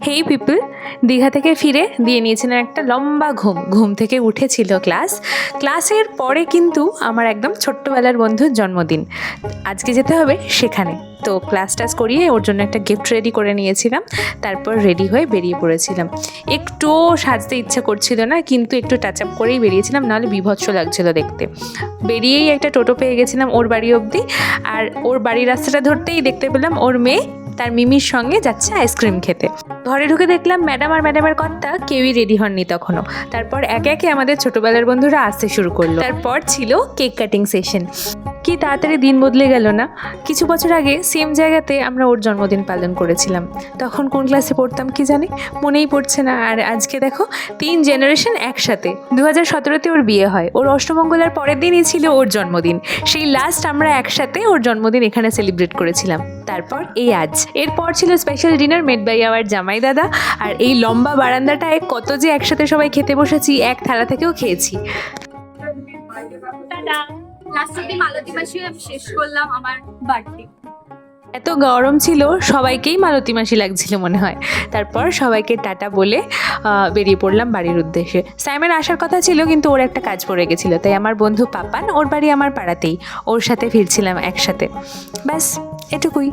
হেই people Digha থেকে ফিরে দিয়ে নিয়েছিলেন একটা লম্বা ঘুম ঘুম থেকে উঠেছিল ক্লাস। ক্লাসের পরে কিন্তু আমার একদম ছোট্টবেলার বন্ধুর জন্মদিন। আজকে যেতে হবে সেখানে। তো ক্লাস টাস করিয়ে ওর জন্য একটা গিফট রেডি করে নিয়েছিলাম, তারপর রেডি হয়ে বেরিয়ে পড়েছিলাম। একটুও সাজতে ইচ্ছা করছিল না, কিন্তু একটু টাচ আপ করেই বেরিয়েছিলাম, নাহলে বিভৎস লাগছিল দেখতে। বেরিয়েই একটা টোটো পেয়ে গেছিলাম ওর বাড়ি অবধি, আর ওর বাড়ির রাস্তাটা ধরতেই দেখতে পেলাম ওর মেয়ে তার মিমির সঙ্গে যাচ্ছে আইসক্রিম খেতে। ঘরে ঢুকে দেখলাম ম্যাডাম আর ম্যাডামের কর্তা কেউই রেডি হননি তখনও। তারপর একে একে আমাদের ছোটবেলার বন্ধুরা আসতে শুরু করল। তারপর ছিল কেক কাটিং সেশন। কি তাড়াতাড়ি দিন বদলে গেল না? কিছু বছর আগে সেম জায়গাতে আমরা ওর জন্মদিন পালন করেছিলাম। তখন কোন ক্লাসে পড়তাম কি জানি? মনেই পড়ছে না। আর আজকে দেখো, তিন জেনারেশন একসাথে। দু হাজার সতেরোতে ওর বিয়ে হয়। ওর অষ্টমঙ্গলার পরের দিনই ছিল ওর জন্মদিন। সেই লাস্ট আমরা একসাথে ওর জন্মদিন এখানে সেলিব্রেট করেছিলাম। তারপর এই আজ। এরপর ছিল special dinner made by our জামাই দাদা। আর এই লম্বা বারান্দাটায় কত যে একসাথে সবাই খেতে বসেছি, এক থালা থেকেও খেয়েছি। লাস্ট মালতী মাসি আমি শেষ করলাম আমার বার্থডে এত গরম ছিল, সবাইকেই মালতী মাসি লাগছিল মনে হয়। তারপর সবাইকে টাটা বলে বেরিয়ে পড়লাম বাড়ির উদ্দেশ্যে। সাইমের আসার কথা ছিল, কিন্তু ওর একটা কাজ পড়ে গেছিল। তাই আমার বন্ধু পাপান ওর বাড়ি আমার পাড়াতেই, ওর সাথে ফিরছিলাম একসাথে। ব্যাস, এটুকুই।